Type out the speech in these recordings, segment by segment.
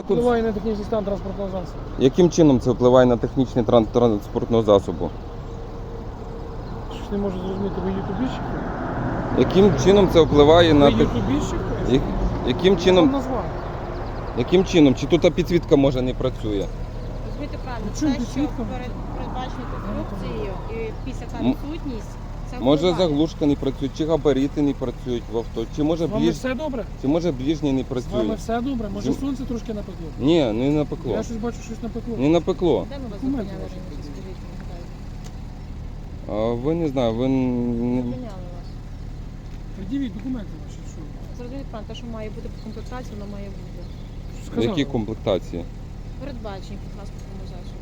Впливає на технічний стан транспортного засобу. яким чином це впливає на технічний тран- транспортного засобу? Щось не можу зрозуміти, ви ютубіщик? Яким чином це впливає Ви на тех- ютубіщик? Я- яким вам чином, назвав. яким чином? Чи тут та підсвітка може не працює? Розумієте правильно, Ну, те, що перед передбаченою конструкцією і після та М- відсутність, це Може заглушка не працює, чи габарити не працюють в авто, чи може З вами ближ... все добре? чи може ближній не З вами працює? все добре? Може З- сонце трошки напекло? Ні, не напекло. Я щось бачу, щось напекло. Не напекло. Де ми вас Документи зупиняли ваші? А ви не знаю, ви не- Зупиняли вас. Придивіть документи ваші, що? Зрозумієте правильно, те, що має бути по комплектації, воно має бути. Сказали. які комплектації? Передбачені по транспортному засобу.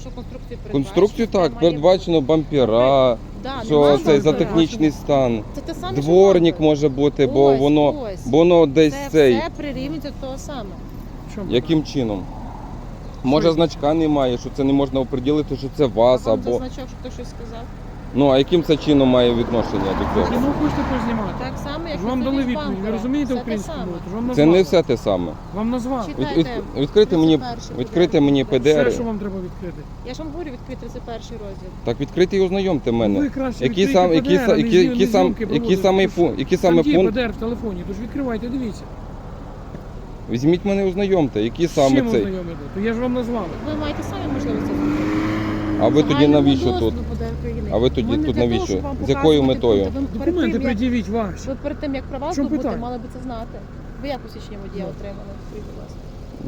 Що конструкцію передбачено? Конструкцію так, передбачено бампера. Да, що нема цей за технічний стан. Це те саме, що Дворник може бути, бо Ось, воно, ось. бо воно десь Це цей. все прирівнюється до того самого. Чому? Яким чином? Може значка немає, що це не можна оприділити, що це вас а вам це або. значок, що хтось щось сказав? Ну а яким це чином має відношення до цього? Кіно хочете познімати? Так само, як Ж вам дали відповідь, ви розумієте українську мову? Ж вам Це не все те саме. Вам назвали. Від, Читайте. від, відкрити мені, 31 відкрити мені буде. Все, ПДР. що вам треба відкрити. Я ж вам говорю, відкрити 31 розділ. Так відкрити і ознайомте мене. Ви краще Які відкрийте сам, які, ПДР, са- не які, які, сам, зйомки які проводите. самий пункт, які саме Там є пункт? ПДР в телефоні, тож відкривайте, дивіться. Візьміть мене ознайомте, які З саме чим цей. ознайомити? То я ж вам назвав. Ви маєте самі можливості це зробити. А ви тоді навіщо тут? А ви тоді тут навіщо? З якою метою? Ви перед Документи тим, як- пред'явіть ваші. Ви перед тим, як права чому здобути, питання? мали би це знати. Ви як посвідчення водія Ну. отримали? Скажіть, будь ласка.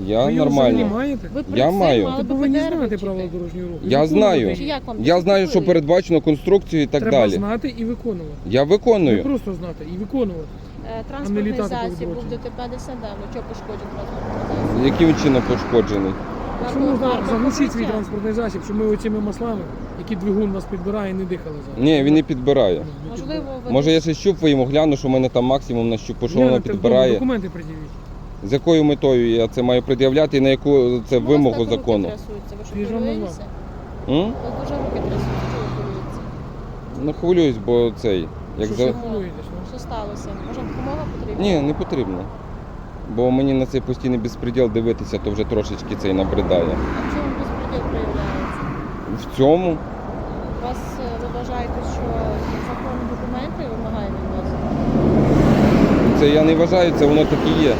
Я Ви його взагалі нормально. маєте? Ви перед Я цим маю. мали Ви би повинні знати правила дорожнього руху. Я знаю. Чи як вам Я знаю, що передбачено конструкцію і так Треба далі. знати і виконувати. Я Не виконую. просто знати і виконувати. Е, Транспортний літати по засіб був відродженню. ДТП десь недавно. Чого пошкоджений? Яким чином пошкоджений? Якщо можна заглушити свій транспортний засіб, щоб ми оціми маслами, які двигун нас підбирає, не дихали зараз. Ні, він не підбирає. Можливо, ви Може я ще щупу йому гляну, що в мене там максимум на щупу, що воно Гляньте вдома, підбирає. Документи пред'явіть. З якою метою я це маю пред'являти і на яку це Чому у вас вимогу так руки закону? трясуться? Ви що Я хвилюєтеся? М? У вас дуже руки трясуться. Чого ви хвилюєтеся? Ну хвилююсь, бо цей. Як Що за... ж ви хвилюєтесь? ну? Що сталося? Може допомога потрібна? Ні, не потрібно. Бо мені на цей постійний безпреділ дивитися, то вже трошечки цей набридає. А в чому безпреділ проявляється? В цьому вас е, ви вважаєте, що законні документи вимагає від вас? це я не вважаю, це воно так і є.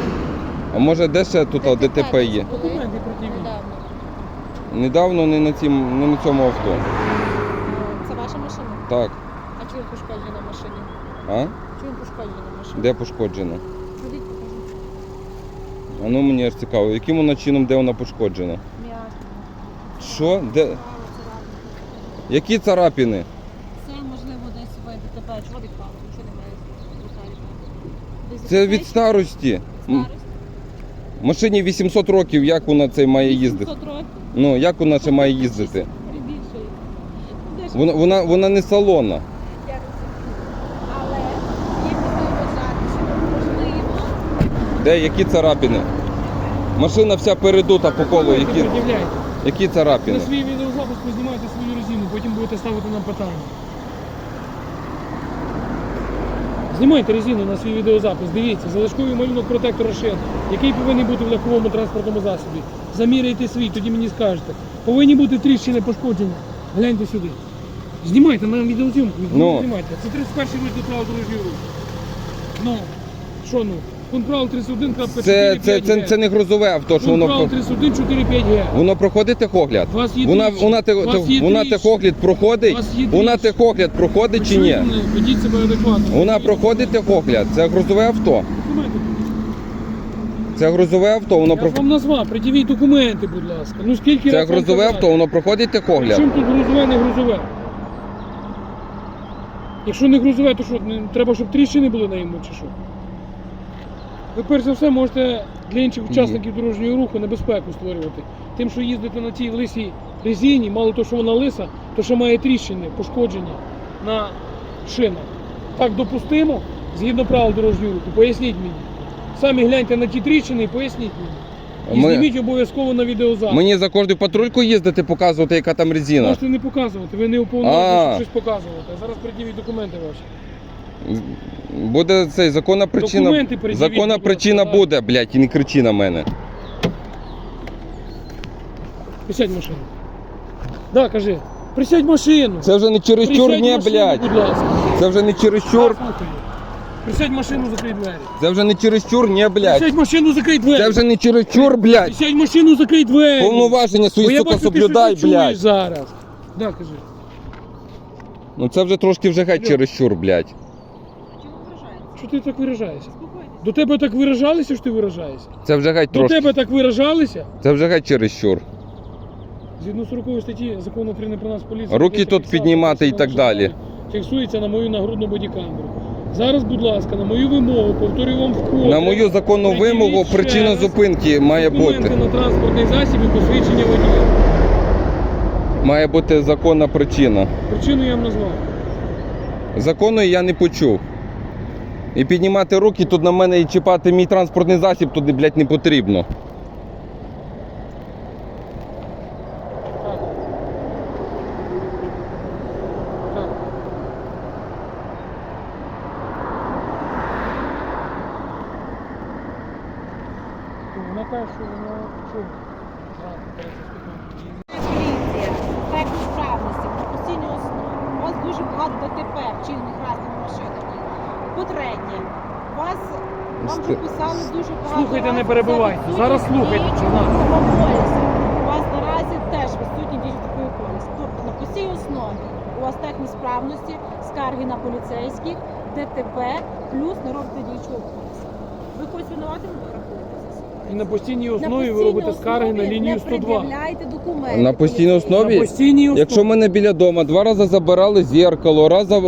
А може де ще тут а, ДТП є? були Документи пред'явіть. Недавно. Недавно не на, цім, не на цьому авто. Е, Це ваша машина? Так. А чому пошкоджена машині? А? Чому пошкоджена машина? Де пошкоджено? А ну мені аж цікаво, яким вона чином, де вона пошкоджена? М'ясо. Що? Де? Які царапини? Це можливо десь ви ДТП. Чого відпало? Нічого немає в. Це від старості. Старості? Машині 800 років, як вона це має їздити? 800 років. Ну, як вона ще має їздити? Прибільшує. Вона, вона, вона не салонна. Я розумію. Але є підстави вважати, що можливо Де які царапини? Машина вся передута по колу. Які, які На царапини? свій відеозапис познімайте свою резину, потім будете ставити нам питання. Знімайте резину на свій відеозапис, дивіться, залишковий малюнок протектора шин, який повинен бути в легковому транспортному засобі. Заміряйте свій, тоді мені скажете. Повинні бути тріщини пошкодження. Гляньте сюди. Знімайте на відеозйомку. Ну. Знімайте. Це 31 розділ правил дорожнього руху. Ну, що ну? Пункт правил 31.4.5 Це, це, це, це не грузове авто, що воно, про- 31.4.5 г. воно проходить техогляд? У вас є Вона, вона, те- У вас те- є вона техогляд проходить? Вас є Вона техогляд проходить чи ні? чуєте? Ведіть себе адекватно. Вона проходить техогляд. Це грузове авто. Документи. Це грузове авто, воно Я про... вам назвав, пред'явіть документи, будь ласка. Ну скільки Це раз вам грузове казати? авто, воно проходить техогляд. Чим тут грузове, не грузове? Якщо не грузове, то що, не- треба, щоб тріщини були на йому чи що? Ви перш за все можете для інших учасників дорожнього руху небезпеку створювати. Тим, що їздите на цій лисій резині, мало того, що вона лиса, то що має тріщини, пошкодження на шинах. Так допустимо, згідно правил дорожнього руху. Поясніть мені. Самі гляньте на ті тріщини і поясніть мені. І Ми- зніміть обов'язково на відеозапис. Мені за кожну патрульку їздити, показувати, яка там резина. Можете не показувати, ви не уповноважені, А. щоб щось показувати. А зараз пред'явіть документи ваші. Буде цей законна причина. Документи пред'явіть, Законна ласка, причина так. буде, блядь, і не кричи на мене. Присядь в машину. Да, кажи. Присядь в машину. Це вже не чересчур, Присядь в ні, машину, блядь. Це вже не чересчур. Да, слухаю. Присядь в машину, закрий двері. Це вже не чересчур, ні, блядь. Присядь в машину, закрий двері. Це вже не чересчур, блядь. Присядь в машину, закрий двері. Повноваження Бо свої, я сука, бачу, ти соблюдай, щось чуєш блядь. зараз. Да, кажи. Ну це вже трошки вже геть чересчур, блядь. Що ти так виражаєшся? До тебе так виражалися, що ти виражаєшся? Це вже геть До трошки. тебе так виражалися? Це вже геть чересчур. Згідно 40 статті закону України про нас поліцію. Руки тут піднімати і так далі. Фіксується на мою нагрудну бодікамеру. Зараз, будь ласка, на мою вимогу, повторюю вам вкотре. На мою законну Приділіть вимогу ще причина раз зупинки має Документи бути. на транспортний засіб і посвідчення водія. Має бути законна причина. Причину я вам назвав. Законної я не почув. І піднімати руки тут на мене і чіпати мій транспортний засіб туди, блядь, не потрібно. Так. Так. То Вона каже, що вона що? А, зараз я спитаю. Поліція, так справності, на постійній основі. У вас дуже багато ДТП, вчинених разними машинами. По-третє, вас дуже багато. Слухайте, не перебивайте. Зараз слухайте. У вас наразі теж відсутні дії такої полісу. Тобто на постійній основі у вас технічні справності, скарги на поліцейських, ДТП, плюс не робите діючого полісу. Ви хоч винуватим рахуєтеся? І на постійній На основі ви робите скарги на лінію 102. документи. На постійній основі? На постійній основі. Якщо мене біля дома два рази забирали зеркало, раз за-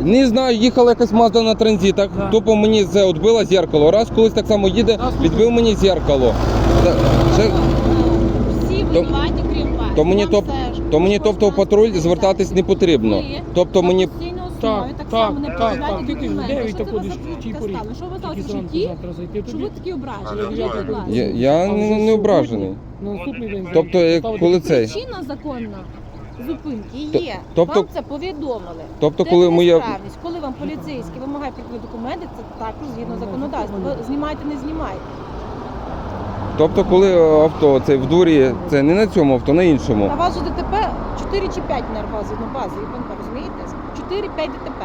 Не знаю, їхала якась мазда на транзитах, Да. тупо мені це відбила зеркало. Раз колись так само їде, відбив мені зеркало. Та- ще- Всі То- винуваті, крім вас. то мені Вам топ-. То мені тобто в патруль звертатись не потрібно. Ви Тобто на мені постійній основі Так, так так, само не так, так. Ти ти документи. дев'ять Що це ходиш за в тій порі. стала? Що ви Тільки сталося в зранку житті? завтра зайти Що тобі. ви такі ображені? Я Скажіть, будь ласка. Я, я А вже не, не сьогодні, ображений. На наступний день. Тобто, як коли цей. Причина законна зупинки є. тобто- Вам це повідомили. Тобто, Це коли моя несправність? коли вам поліцейський вимагає підтвердити документи, це також згідно законодавства. Ви знімаєте, не знімаєте. тобто, коли е, авто це в дурі, це не на цьому авто, на іншому. На вас же ДТП 4 чи 5 нерва на базі, ви розумієте? 4-5 ДТП.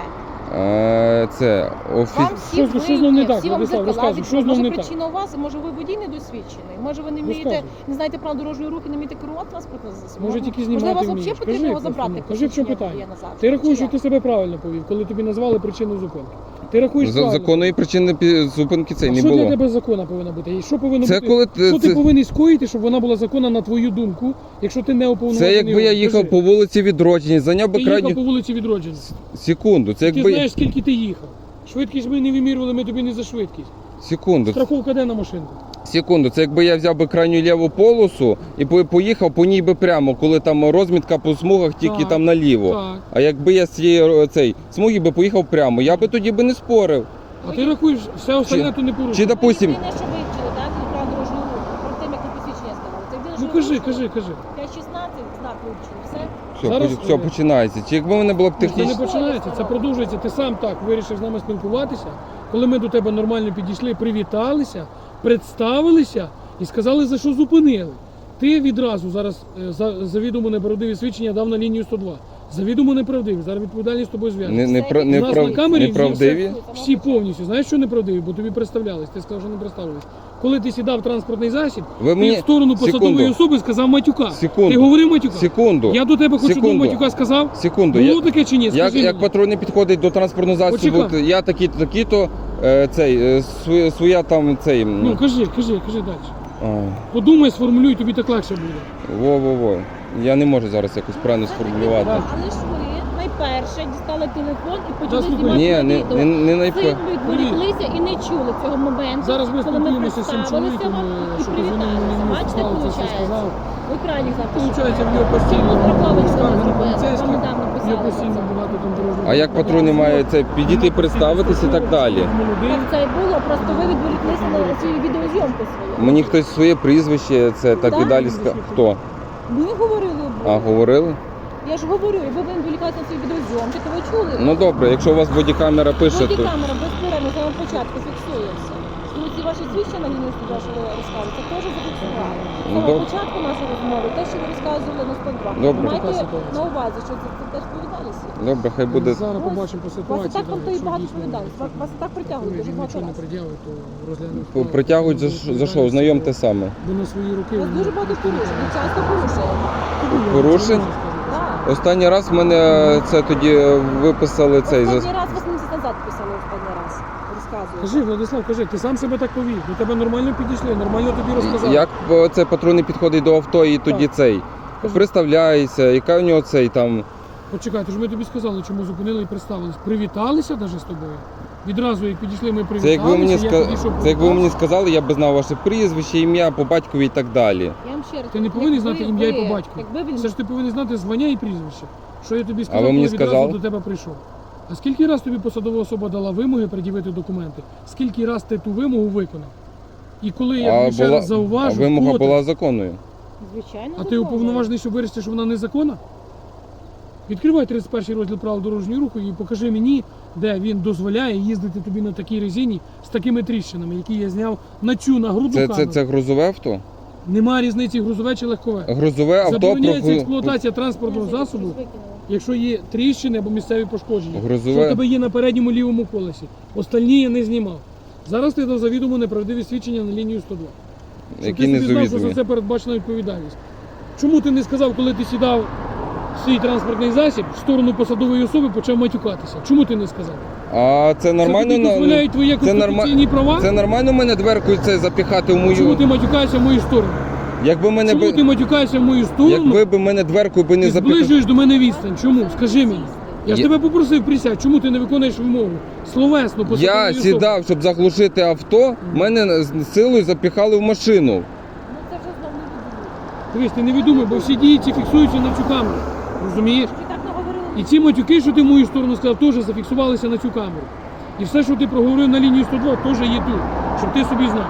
Е, це офіс. Вам всі Що- що не так, всі вам Владислав, зеркала розказуй, що Може не так? причина у вас, може ви водій недосвідчений, може ви не вмієте, Розказуй. не знаєте правил дорожньої руки, не вмієте керувати транспортним засобом. Може тільки Можливо, вас вмієш. взагалі потрібно його просто, забрати. ну, Кажи, в чому посвідчення питання. водія Ти рахуєш, що ти себе правильно повів, коли тобі назвали причину зупинки. Ти рахуєш За правильно. законної причини пі- зупинки А цей не що для було. тебе закона повинна бути? І що повинно Це бути? коли ти- що ти це- повинен скоїти, щоб вона була законна на твою думку, якщо ти не уповноважений? Це якби я орган? їхав по вулиці відродження, зайняв би Ти їхав крайню по вулиці відродження. секунду. Це Ти якби знаєш, скільки ти їхав. Швидкість ми не вимірювали, ми тобі не за швидкість. секунду. Страховка де на машинку? Секунду, це якби я взяв би крайню ліву полосу і поїхав по ній би прямо, коли там розмітка по смугах тільки Так, там наліво. Так. А якби я з цієї цей смуги би поїхав прямо, я би тоді би не спорив. А ти рахуєш, все остальне Чи- то не Чи порушує. допустим, єдине, що вивчили, так, від правил дорожнього руху, перед тим, як ви посвідчення здавали. Це єдине, Ну що кажи, кажи, вивчили. кажи. 5-16 знак вивчили, все. все, Зараз, все е, починається. Чи якби мене була б Це не починається, це продовжується. Ти сам так вирішив з нами спілкуватися. Коли ми до тебе нормально підійшли, привіталися, представилися і сказали, за що зупинили. Ти відразу зараз е, за завідомо неправдиві свідчення дав на лінію 102. Завідомо неправдиві. Зараз відповідальність з тобою зв'язана. не, не, У нас прав- на камері неправдиві. Всі повністю. Знаєш, що неправдиві? Бо тобі представлялись. Ти сказав, що не представились. Коли ти сідав в транспортний засіб, Ви ти мені в сторону посадової секунду, особи сказав матюка. Секунду. Ти говорив матюка. секунду, Я до тебе хоч одного Секунду. матюка сказав. секунду. Було Я, таке чи ні? як, Скажи як мені. патрульний підходить до транспортного засобу, Почекай. я такий-то, такий-то, е, цей, е, своя, своя там цей. Ну кажи, кажи, кажи далі. ай, Подумай, сформулюй, тобі так легше буде. Во-во-во. Я не можу зараз якось правильно сформулювати. Але ж ви найперше дістали телефон і почали знімати Ні, не, відео. не, не найпра... Сильно відволіклися і не чули цього моменту. Зараз ми коли ми спілкуємося з цим представилися чоловіком, вам е, і позвонив привіталися. Бачите, сказав, це все виходить? сказав. В екрані завтра. Получається, в нього постійно скарги на поліцейських, вам недавно в нього писали постійно це. багато там дорожнього. А як патрульний має це підійти і представитись і так далі? Так це і було, просто ви відволіклися на цю відеозйомку свою. Мені хтось своє прізвище, це так і далі ска... Хто? Ми говорили. А, говорили? Я ж говорю, і ви відволікалися на цю відеозйомку, то ви чули. Ну добре, якщо у вас бодікамера пише, то Бодікамера безперервно з самого початку фіксує все. Ці ваші свідчення на лінію суда, що ви розказуєте, це теж зафіксували. З Ну, самого добре. початку нашої розмови, те, що ви розказували на 102. Добре. Майте на увазі, що це, це теж відповідальність. Добре, хай буде. Зараз побачимо по У вас і ситуації. так да, вам то і якщо багато дійсно відповідальність. Вас, вас і так притягують він дуже багато нічого не разів. приділив, то розглянемо. Притягують за, що- за що? Ознайомте саме. Бо на свої руки. У вас дуже багато порушень, ви часто порушуєте. Порушень? Останній раз в мене це тоді виписали цей. за- Останній раз вас місяць назад писали останній раз. Розказую. Кажи, Владислав, кажи, ти сам себе так повів. До тебе нормально підійшли, нормально тобі розказали. Як е, це патрульний підходить до авто і тоді Так. цей. Кажи. Представляється, яка у нього цей там. Почекай, то ж ми тобі сказали, чому зупинили і представились. Привіталися навіть з тобою. Відразу як підійшли, ми Це привіталися. як ви мені я ска... підійшов, це як ви мені сказали, я б знав ваше прізвище, ім'я по батькові і так далі. Я вам ще раз Ти не повинен якби знати ім'я і по батьку. Якби він Це ж ти повинен знати звання і прізвище. Що я тобі сказав, ви мені коли відразу сказали? до тебе прийшов. А скільки раз тобі посадова особа дала вимоги пред'явити документи? Скільки раз ти ту вимогу виконав? І коли я А, тобі ще була... раз а зауважу, вимога вкотре, була законною. Звичайно, а ти уповноважений, щоб вирішити, що вона незаконна? Відкривай 31 розділ правил дорожнього руху і покажи мені, де він дозволяє їздити тобі на такій резині з такими тріщинами, які я зняв на цю на груду Це, це, камеру. це грузове авто? Нема різниці грузове чи легкове. Грузове авто Забороняється експлуатація транспортного засобу, якщо є тріщини або місцеві пошкодження. Що в тебе є на передньому лівому колесі. Остальні я не знімав. Зараз ти дав завідомо неправдиві свідчення на лінію 102. Щоб Які ти собі знав, що за незавідомі. це передбачена відповідальність. Чому ти не сказав, коли ти сідав свій транспортний засіб в сторону посадової особи, почав матюкатися? Чому ти не сказав? А це нормально Це тобі дозволяють твої це норма- права? це нормально мене дверкою це запіхати в Чому мою. ти матюкаєшся в мою сторону? Якби мене Чому би ти матюкаєшся в мою сторону? якби би мене дверкою би не Ти запіхали. зближуєш до мене відстань. Чому? Скажи мені. Я ж Я- тебе попросив присядь, чому ти не виконуєш вимогу? Словесно, посадової Я особи. сідав, щоб заглушити авто, мене з силою запіхали в машину. Ну це вже знову не відбувається. Дивись, ти не відумай, бо всі дії ці фіксуються на цю камеру. Розумієш? І ці матюки, що ти в мою сторону сказав, теж зафіксувалися на цю камеру. І все, що ти проговорив на лінії 102, теж є тут, щоб ти собі знав.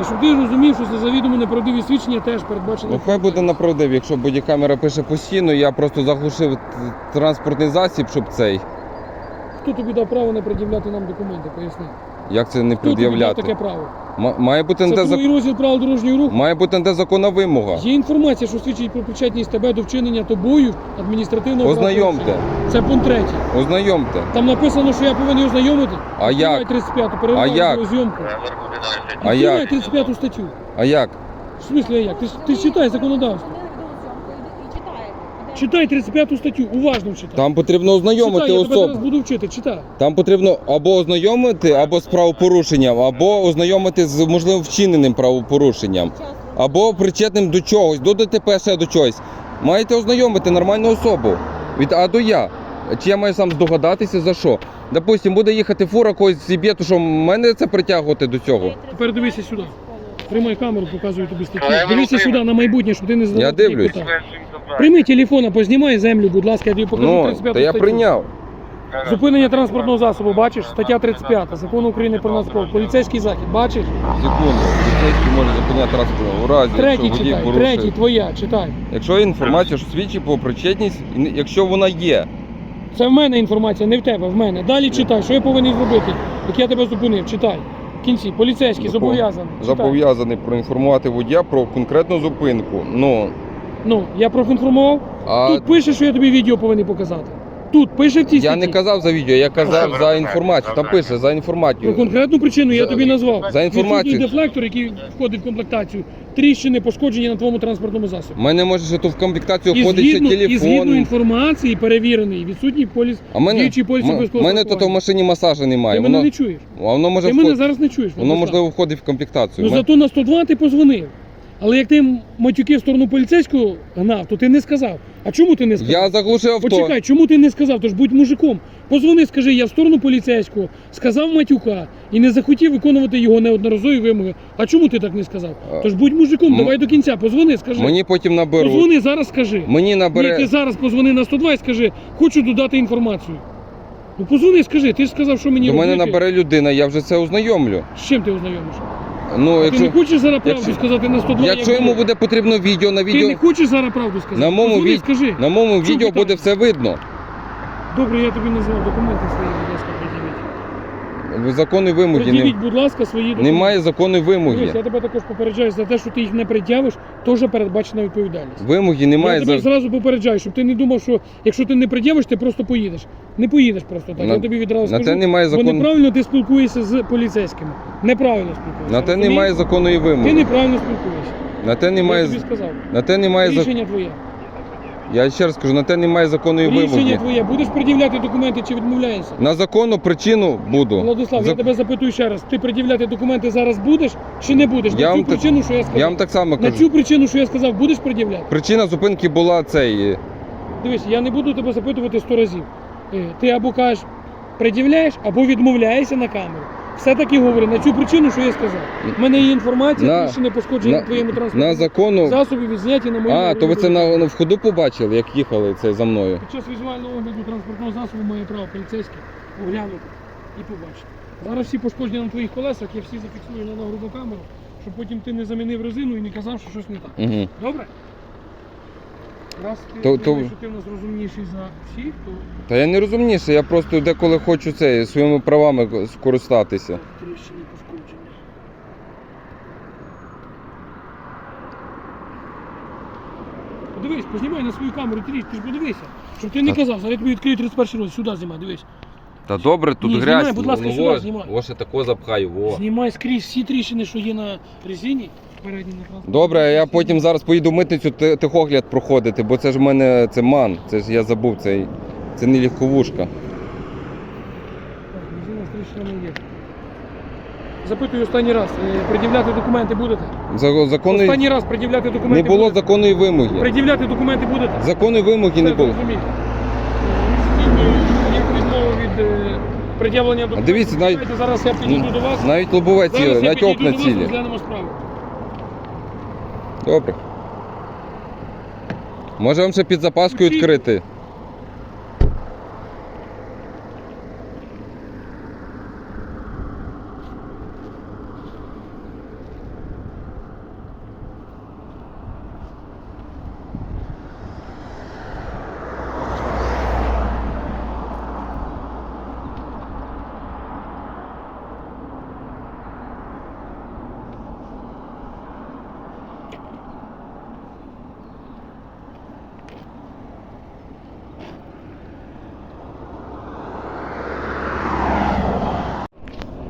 І щоб ти розумів, що це завідомо неправдиві свідчення теж передбачено. Ну хай буде направдив, якщо бодікамера пише постійно, я просто заглушив транспортний засіб, щоб цей. Хто тобі дав право не пред'являти нам документи? Поясни. Як це не Хто тобі дав пред'являти? таке право? Ма- Має бути Це другий зак... розділ правил дорожнього руху. має бути те законна вимога. Є інформація, що свідчить про причетність тебе до вчинення тобою адміністративного Ознайомте, правопорушення. Це пункт третій. ознайомте. Там написано, що я повинен ознайомити. А як? 35 перериваю А як? відеозйомку. А як? 35 статтю. А як? В смислі, а як? Ти, ж- ти ж читай законодавство. Зупинили відеозйомку і- і читає. Іде. Читай 35 статтю, уважно читай. Там потрібно ознайомити читай, я тебе зараз особу. буду вчити, читай. Там потрібно або ознайомити, або з правопорушенням, або ознайомити з можливо вчиненим правопорушенням, або причетним до чогось, до ДТП ще до чогось. Маєте ознайомити нормальну особу. Від А до Я. Чи я маю сам здогадатися за що? Допустим, буде їхати фура когось зіб'є, то що мене це притягувати до цього? Тепер дивися сюди. Тримай камеру, показую тобі статтю. Дивися сюди на майбутнє, щоб ти не задавав Я таких дивлюсь. питань. Прийми телефон, а познімай землю, будь ласка, я тобі покажу Ну, 35 та я статтю. прийняв. Зупинення транспортного засобу, бачиш? Стаття 35 Закону України про нацпров. Поліцейський захід, бачиш? Секунду. Поліцейський може зупиняти транспорт у разі, Третій якщо водій читай, порушує. третій, твоя, читай. Якщо є інформація, що свідчить про причетність, і якщо вона є, Це в мене інформація, не в тебе, в мене. Далі читай, що я повинен зробити, як я тебе зупинив, читай. В кінці, поліцейський Запов- зобов'язаний. Зобов'язаний проінформувати водія про конкретну зупинку. Ну Ну, я проінформував. а Тут пише, що я тобі відео повинен показати. Тут пише в цій я статті. не казав за відео, я казав за інформацію. Там пише за Про інформацію. конкретну причину я За- тобі назвав. за інформацію. Відсутній дефлектор, який входить в комплектацію, тріщини, пошкодження на твоєму транспортному засобі. У мене може ще тут в комплектацію І входить ще згідно, і згідно телефон. інформації перевірений, відсутній поліс, А мене, діючий поліс м- обов'язкового мене тут в страхування. машині масажа немає. Ти мене Воно, не чуєш. а воно може Ти мене вход... зараз не чуєш. воно Владислав. можливо входить в комплектацію. Ну Мен- зато на 102 ти позвонив. Але як ти матюки в сторону поліцейського гнав, то ти не сказав. А чому ти не сказав? Я заглушив авто. Почекай, чому ти не сказав? Тож будь мужиком. Позвони, скажи, я в сторону поліцейського, сказав матюка і не захотів виконувати його неодноразові вимоги. А чому ти так не сказав? Тож будь мужиком, м- давай до кінця, позвони, скажи. Мені потім наберуть. Позвони зараз, скажи. Мені Ні, набере. ти зараз позвони на 102 і скажи, хочу додати інформацію. Ну позвони, скажи, ти ж сказав, що мені До мене робити. набере людина, я вже це ознайомлю. З чим ти ознайомиш? Ну, Ти не якщо, хочеш зараз правду якщо- сказати на 102? якщо йому було? буде потрібно відео на Ти не відео, хочеш зараз правду сказати? На моєму Позвони, від- скажи. на моєму Чому відео буде все видно. Добре, я тобі назвав документи свої, будь ласка. Законної вимоги Приділіть, не, будь ласка, свої документи. немає законної Дивись, вимоги. я тебе також попереджаю за те, що ти їх не пред'явиш, теж передбачена відповідальність. Вимоги немає я тебе за зразу попереджаю, щоб ти не думав, що якщо ти не пред'явиш, ти просто поїдеш. Не поїдеш просто так. На- я тобі відразу на скажу, те немає бо закону. неправильно ти спілкуєшся з поліцейськими. Неправильно спілкуєшся. На те розумієш? немає законної Ти вимоги. неправильно спілкуєшся. На те Я немає тобі з- сказав. на те немає за Рішення твоє. Я ще раз кажу, на те немає законної Рішення вимоги. твоє. Будеш пред'являти документи чи відмовляєшся? На законну причину буду. Владислав, я тебе запитую ще раз. Ти пред'являти документи зараз будеш чи не будеш? Я На вам цю так- причину, що я сказав. Я вам так само На кажу. цю причину, що я сказав, будеш пред'являти? Причина зупинки була цей. Дивись, я не буду тебе запитувати сто разів. Е, Ти або кажеш, пред'являєш, або відмовляєшся на камеру. Все-таки говори на цю причину, що я сказав. У мене є інформація, На- що не пошкодження На, твоєму на транспортному законну. засобі відзняті на моєму. А, то ви це на, на входу побачили, як їхали це за мною. Під час візуального огляду транспортного засобу має право поліцейський оглянути і побачити. Зараз всі пошкодження на твоїх колесах, я всі зафіксую на нагрудну камеру, щоб потім ти не замінив резину і не казав, що щось не так. Угу. Добре? Раз ти То- то- що ти в нас розумніший за всіх, то Та я не розумніше, я просто деколи хочу це своїми правами скористатися. тріщини пошкодження. Подивись, познімай на свою камеру тріщ, ти ж подивися. Щоб ти не Та- казав, зараз я тобі відкрию 31 розділ, сюди знімай, дивись. Та добре, тут Ні, грязь. знімай, будь ласка, ну, сюди знімай. во ще тако запхаю, во. Знімай скрізь всі тріщини, що є на резині. Добре, я потім зараз поїду в митницю техогляд проходити, бо це ж в мене це ман. Це ж я забув цей. Це не легковушка. Так, резина з тріщинами є. Запитую останній раз. е, Пред'являти документи будете? За- Законної Останній раз пред'являти документи не було будете? законної вимоги. Пред'являти документи будете? Законної вимоги не Все, було. зрозумів. Е, Як відмову від е, пред'явлення документів. дивіться, навіть- Давайте зараз я підійду до вас. Навіть лобове Зараз ціле, я навіть підійду окна до вас, цілі. розглянемо справу. Добре. Може вам ще під запаскою відкрити?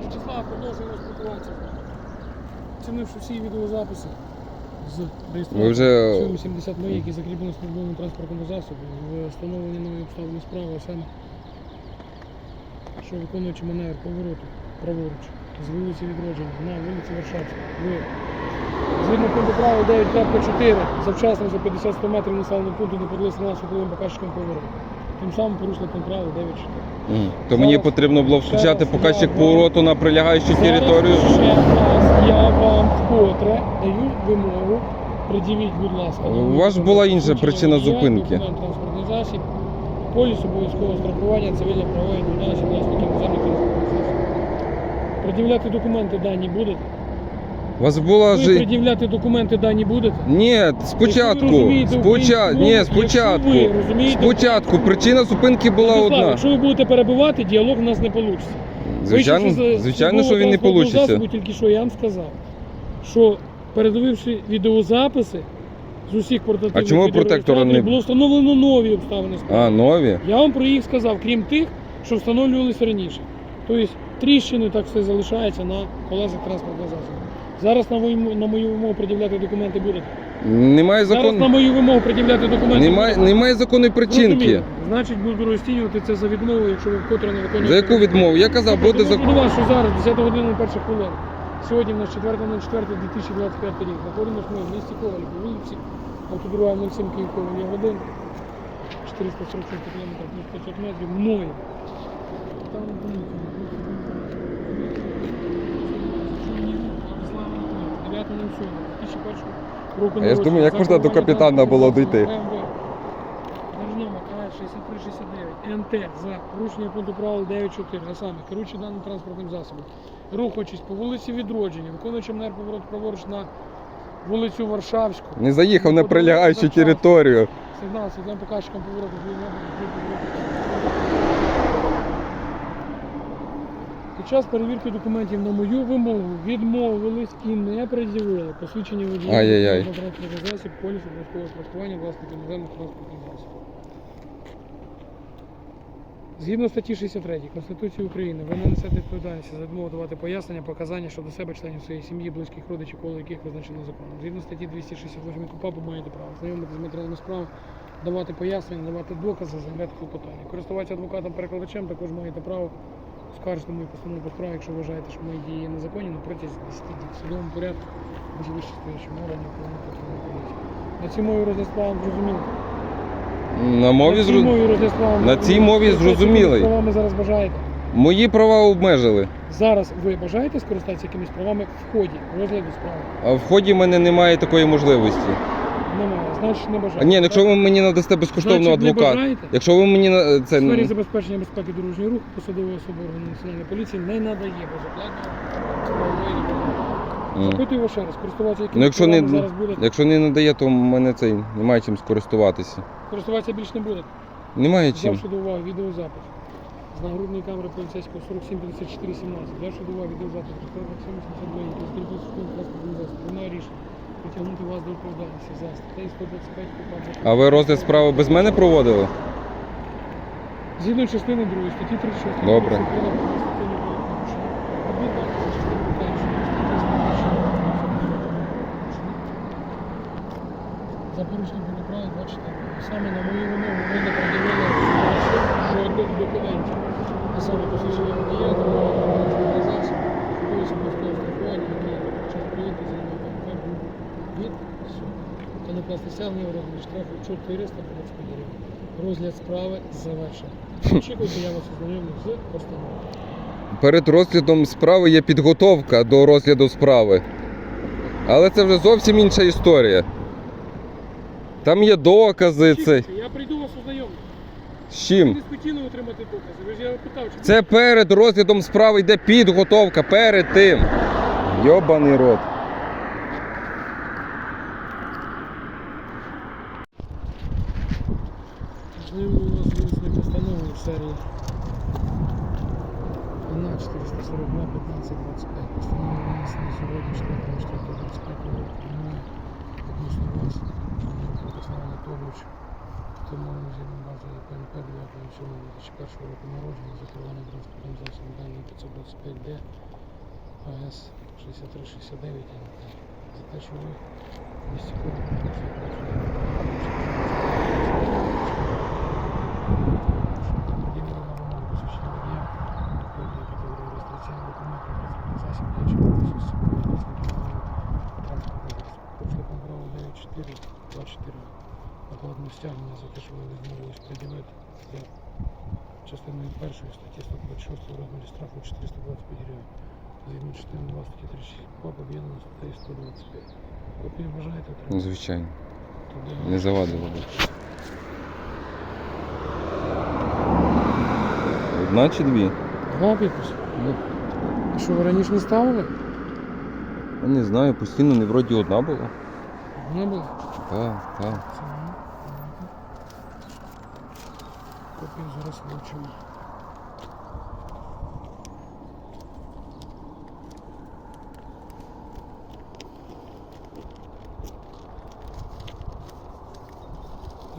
Вячеслав, продовжуємо спілкуватися з вами. Оцінивши всі відеозаписи з Ви реєстрації вже- 70 мої, які закріплені в службовому транспортному засобі, в встановлені нові обставини справи, а саме, що виконуючи маневр повороту праворуч з вулиці Відродження на вулиці Варшавська, ви згідно пункту правил 9.4 завчасно за 50-100 метрів населеного пункту не подали сигнал світловим показчиком повороту. Тим самим порушили пункт правил 9.4. Мгм. То мені потрібно було включати показчик повороту на прилягаючу територію. Зараз ще я вам вкотре даю вимогу. Приділіть, будь ласка. У вас була інша причина зупинки. Транспортний засіб, поліс обов'язкового страхування, цивільне правове відповідальності власників наземних транспортних. Пред'являти документи дані будете? У вас була Ви ж. пред'являти документи дані будете? Ні, спочатку. розумієте Спочатку. Ні, спочатку. Спочатку. Причина зупинки була Владислав, одна. Якщо ви будете перебивати, діалог у нас не вийде. Звичайно, звичайно, що він не вийде. засобу, Тільки що я вам сказав, що передививши відеозаписи з усіх портативних А чому протектора не- було встановлено нові обставини справи. А, нові? Я вам про їх сказав, крім тих, що встановлювалися раніше. Тобто тріщини так все залишається на колесах транспортного засобу. Зараз на мою, на мою вимогу пред'являти документи будете. Немає Зараз на закону. мою вимогу пред'являти документи Немає, немає законної причинки. Зрозуміло. Значить, буду розцінювати це за відмову, якщо ви вкотре не виконуєте. За яку відмову? Я казав, буде Тому за. до вас, що зараз 10 година перша хвилина. Сьогодні в нас 4.04.2025 рік. Знаходимося ми в місті Ковалі по вулиці Автодруга 07 Київ Ковалі 1. 446 км плюс 500 метрів мною. Там поліція. 9.07. року А я ж думаю, як можна до капітана було дійти? Держномер А6369 НТ за порушення пункту правил 9.4, а саме керуючи даним транспортним засобом, рухаючись по вулиці Відродження, виконуючи манер поворот праворуч на вулицю Варшавську, Не заїхав на прилягаючу територію. сигнал світлим показчиком повороту. Під час перевірки документів на мою вимогу відмовились і не пред'явили посвідчення водія. Ай-яй-яй. засіб, поліс обов'язкового страхування власника іноземних транспортних засобів. Згідно статті 63 Конституції України, ви не несете відповідальність за відмову давати пояснення, показання щодо себе, членів своєї сім'ї, близьких родичів, коло яких визначено законом. Згідно статті 268 КУПАПу маєте право знайомитися з матеріалами справи, давати пояснення, давати докази, заявляти клопотання. Користуватися адвокатом-перекладачем також маєте право скаржити мою постанову по справі, якщо вважаєте, що мої дії незаконні, на протязі 10 діб в судовому порядку, може вище стоячому органі патрульної поліції. На цій мові справи зрозуміло. На мові справи На цій мові зрозумілий. якимись зараз бажаєте. Мої права обмежили. Зараз ви бажаєте скористатися якимись правами в ході розгляду справи? А в ході в мене немає такої можливості. Немає, значить не бажаєте. ні, ну, якщо ви мені надасте безкоштовно Значить, не адвоката. бажаєте? Якщо ви мені на- В це сфері забезпечення безпеки дорожнього руху посадова особа органу національної поліції не надає допомоги. М. Запитую вас ще раз, користуватися якими Ну, якщо не- зараз будете? якщо не надає, то в мене цей немає чим скористуватися. Користуватися більш не будете. Немає чим. Взявши до уваги відеозапис. З нагрудної камери поліцейського 47 54 17. Взявши до уваги відеозапис 47 82, який скріпив сухим транспортним засобом. Приймаю рішення притягнути вас до відповідальності за статтею 125 КУПАП. А ви розгляд справи без мене проводили? Згідно частини 2 статті 36. Добре. За частиною першої статті 121 За порушення правил 24. Саме на мою вимогу ви не пред'явили жодних документів. А саме посвідчення водія, допомога транспортний засіб, поліс страхування, який час приїхати за ними від суду. Та стягнення у розмірі штрафу 425 гривень. Розгляд справи завершений. Очікуйте, я вас ознайомлю з постановою. Перед розглядом справи є підготовка до розгляду справи. Але це вже зовсім інша історія. Там є докази. Це... Я прийду вас ознайомлю. З Ви чим? не спокійно отримати докази. Ви ж я питав, чи Це перед розглядом справи йде підготовка. Перед тим. Йобаний рот. 442 15 25. Постанова винесена сьогодні 4 4 25 року. Тому відносно вас, Олександр Анатолійович, тому згідно бази ПНП 9 7 2001 року народження за керування транспортним засобом дані 525 д АС 6369 НТ. За те, що ви в місті завадило би. Одна чи дві? Два підписи. Ну, що ви раніше не ставили? я не знаю, постійно не вроді одна була. Не була? Так, так. Ладно. Копію зараз вивчимо.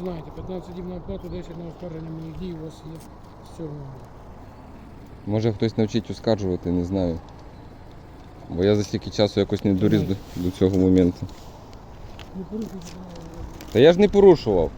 Знаєте, 15 днів на оплату, 10 на оскарження моїх дій у вас є з цього. Може хтось навчить оскаржувати, не знаю. Бо я за стільки часу якось не доріс до, до цього моменту. Не порушуйте. Та я ж не порушував.